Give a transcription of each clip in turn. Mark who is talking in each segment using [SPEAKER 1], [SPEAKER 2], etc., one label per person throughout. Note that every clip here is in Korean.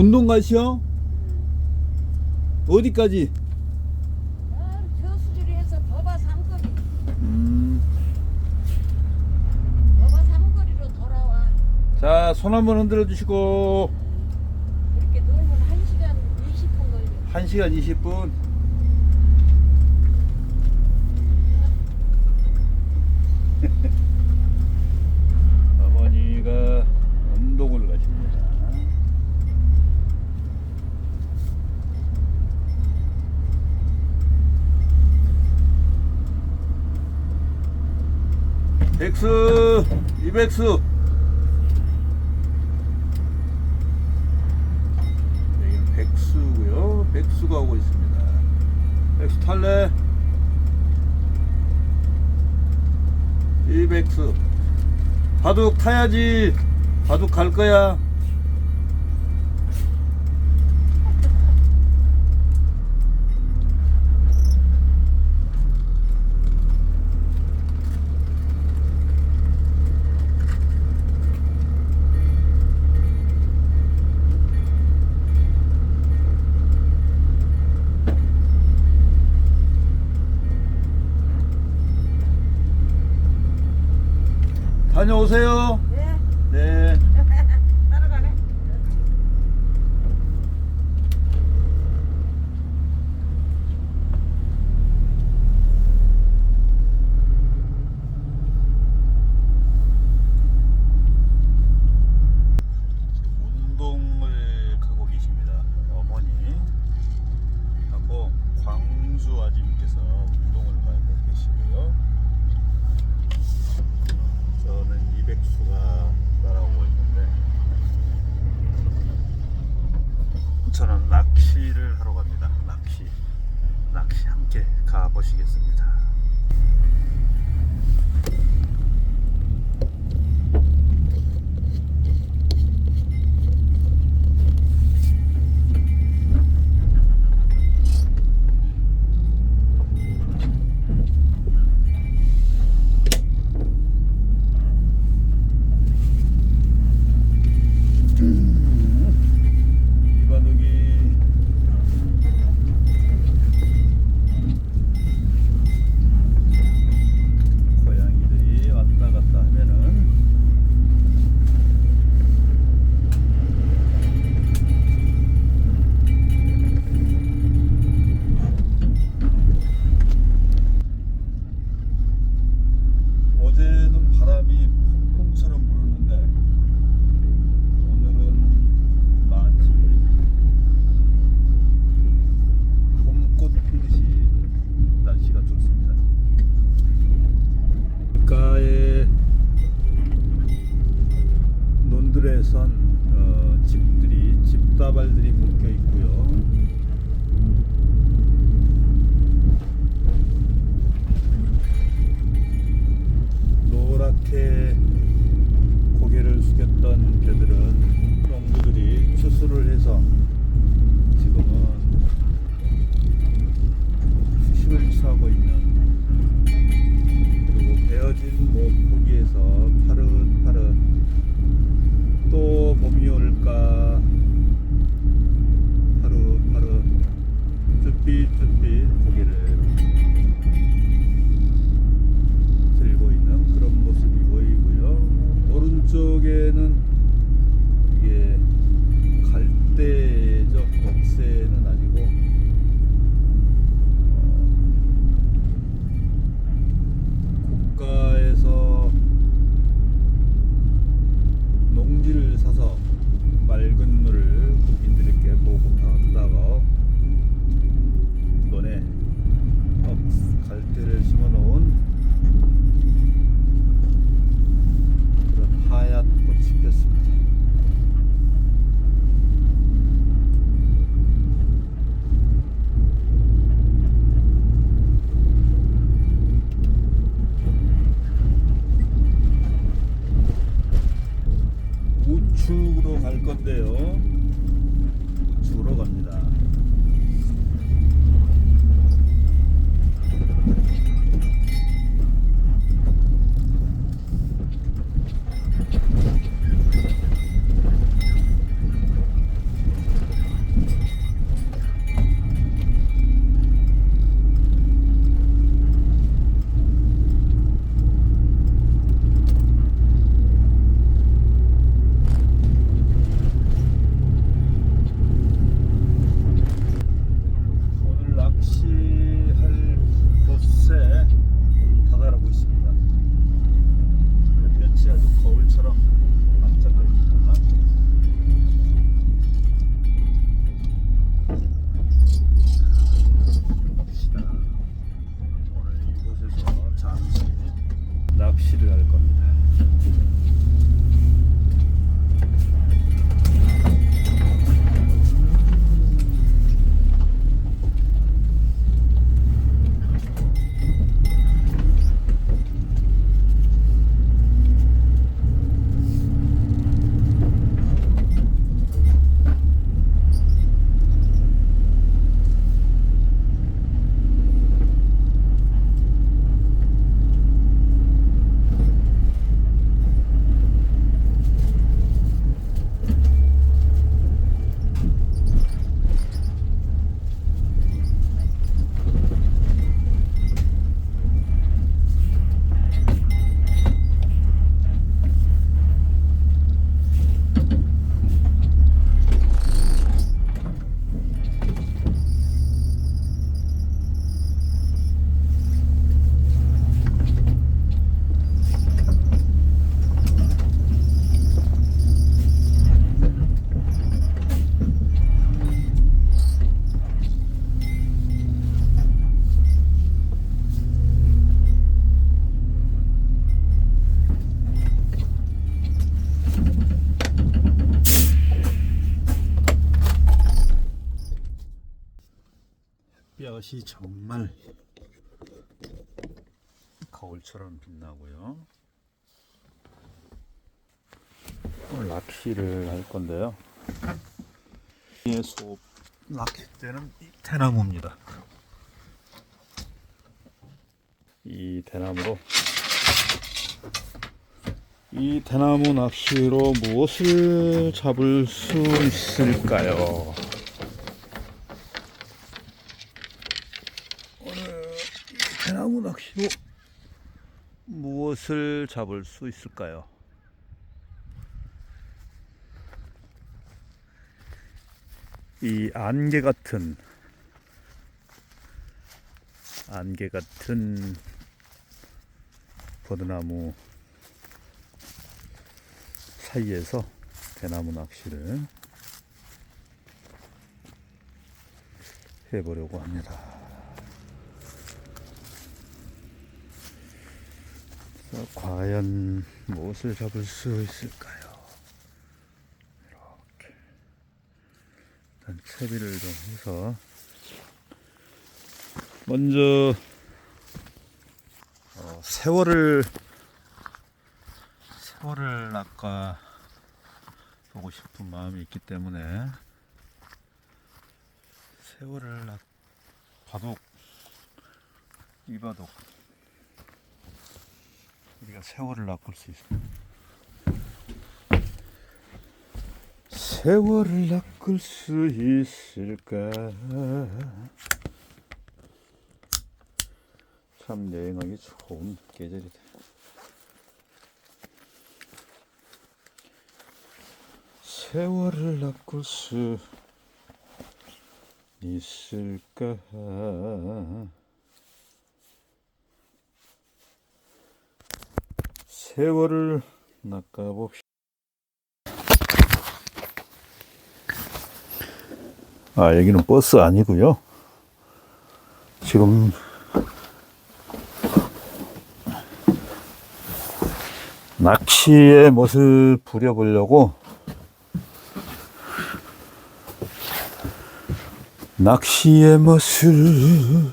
[SPEAKER 1] 운동 가시오? 어디까지? 음. 자, 손 한번 흔들어 주시고
[SPEAKER 2] 이렇게 놀면 1시간 20분 걸려
[SPEAKER 1] 1시간 20분. 백수 이백수. 네, 백수고요. 백수가 오고 있습니다. 백수 탈래? 이백수. 바둑 타야지. 바둑 갈 거야. 다녀오세요. Huh? 햇볕이 정말 거울처럼 빛나고요. 오늘 낚시를 할 건데요. 이소 낚싯대는 이 대나무입니다. 이 대나무로 이 대나무 낚시로 무엇을 잡을 수 있을까요? 오늘 이 대나무 낚시로 무엇을 잡을 수 있을까요? 이 안개 같은 안개 같은 버드나무 사이에서 대나무 낚시를 해보려고 합니다. 그래서 과연 무엇을 잡을 수 있을까요? 이렇게 일단 채비를 좀 해서 먼저 어, 세월을 세월을 낚아 보고 싶은 마음이 있기 때문에 세월을 낚 바둑 이 바둑 우리가 세월을 낚을 수 있어. 세월을 낚을 수 있을까? 참 여행하기 좋은 계절이다. 세월을 낚을 수 있을까? 세월을 낚아봅시다. 아, 여기는 버스 아니고요. 지금 낚시의 멋을 부려보려고 낚시의 멋을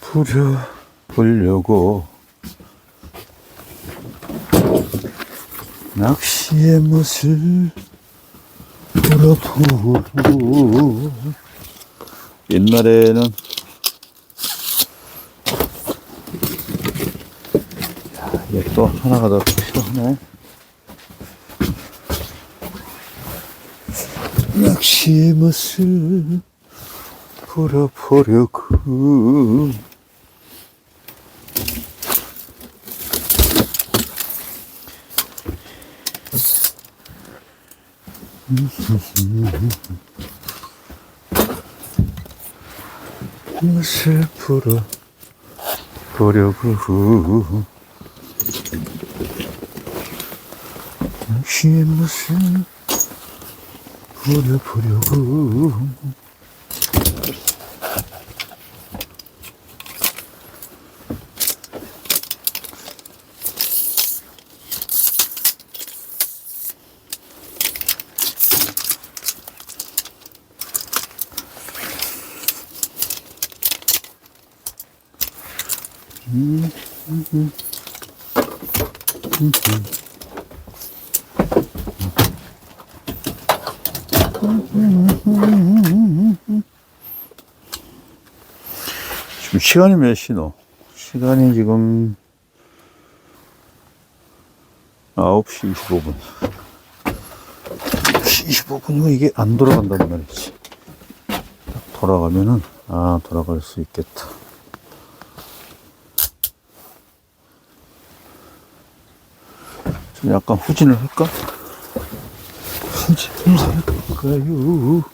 [SPEAKER 1] 부려보려고 낚시의 멋을 부려보고. 옛날에는 야, 이게 또 하나가 더 필요하네. 낚시의 멋을 부려보려고 멋을 부려보려고. 낚시의 멋을 부려보려고 지금 시간이 몇 시노? 시간이 지금 9시 25분. 9시 25분이면 이게 안 돌아간다는 말이지. 딱 돌아가면은 아 돌아갈 수 있겠다 약간 후진을 할까? 후진을 할까요?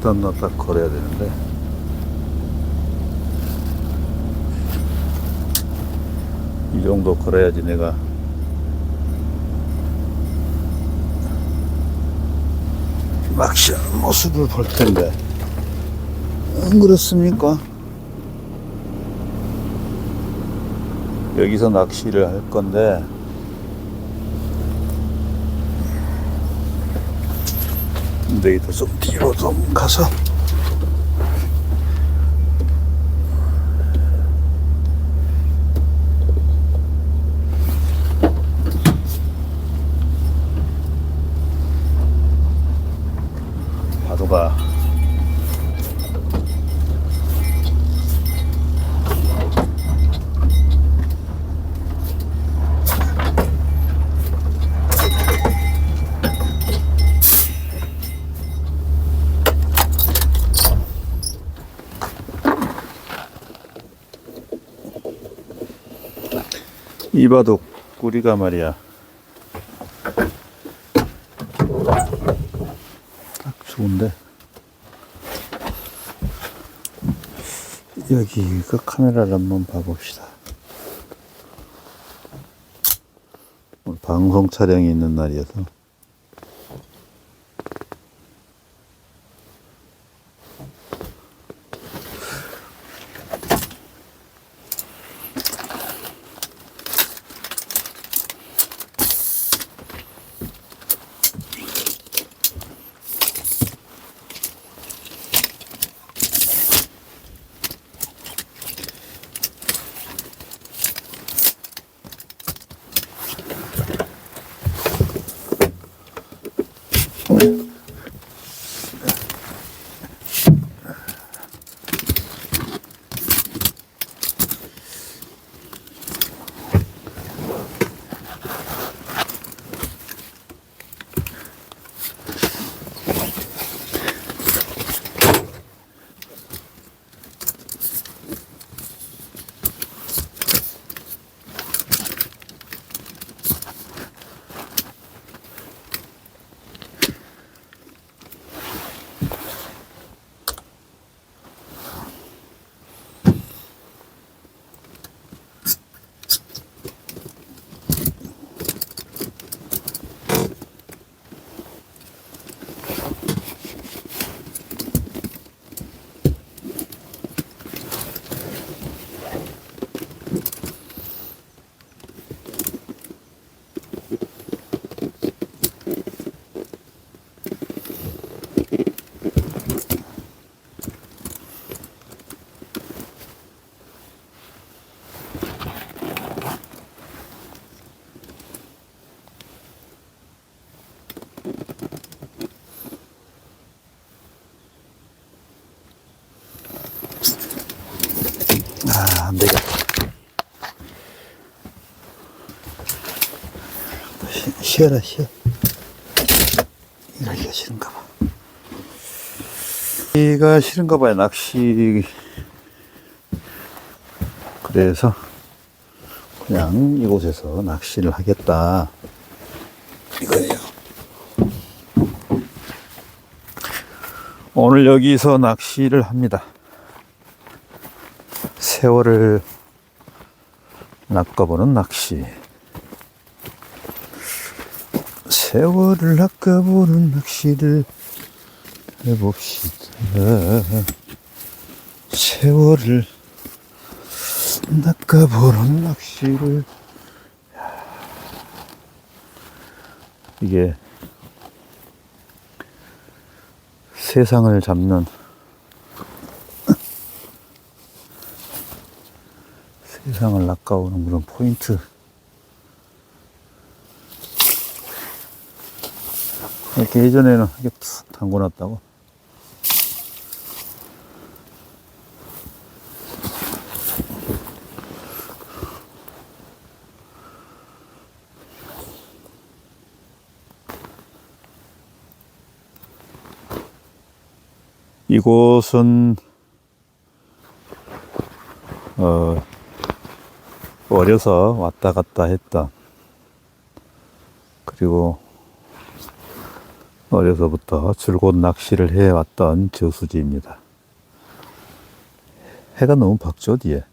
[SPEAKER 1] 여기다 놨다 걸어야 되는데. 이 정도 걸어야지 내가. 낚시하는 모습을 볼 텐데. 안 그렇습니까? 여기서 낚시를 할 건데 좀 뒤로 좀 가서 파도가 이바도 꾸리가 말이야. 딱 좋은데. 여기 그 카메라를 한번 봐봅시다. 방송 촬영이 있는 날이어서 아, 안 되겠다. 쉬- 쉬어라, 쉬어. 이러기가 싫은가 봐. 이가 싫은가 봐요, 낚시. 그래서 그냥 이곳에서 낚시를 하겠다. 이거예요. 오늘 여기서 낚시를 합니다. 세월을 낚아보는 낚시. 세월을 낚아보는 낚시를 해봅시다. 세월을 낚아보는 낚시를. 야. 이게 세상을 잡는 세상 손상을 낚아오는 그런 포인트. 이렇게 예전에는 이렇게 툭 담궈놨다고. 이곳은 어, 어려서 왔다 갔다 했던 그리고 어려서부터 줄곧 낚시를 해왔던 저수지입니다. 해가 너무 밝죠 뒤에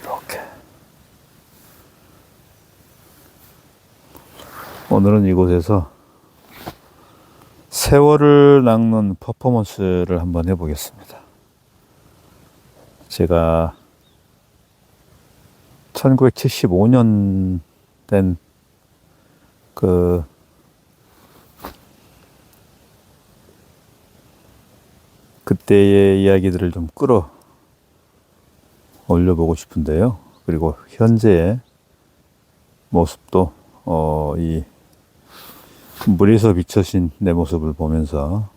[SPEAKER 1] 이렇게 오늘은 이곳에서 세월을 낚는 퍼포먼스를 한번 해보겠습니다. 제가 1975년 된 그 그때의 이야기들을 좀 끌어 올려보고 싶은데요. 그리고 현재의 모습도 어, 이 물에서 비춰진 내 모습을 보면서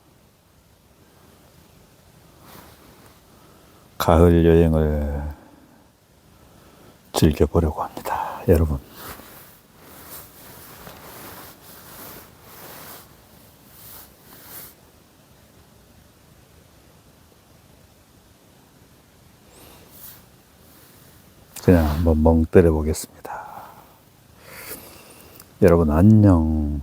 [SPEAKER 1] 가을 여행을 즐겨보려고 합니다. 여러분. 그냥 한번 멍 때려 보겠습니다. 여러분 안녕.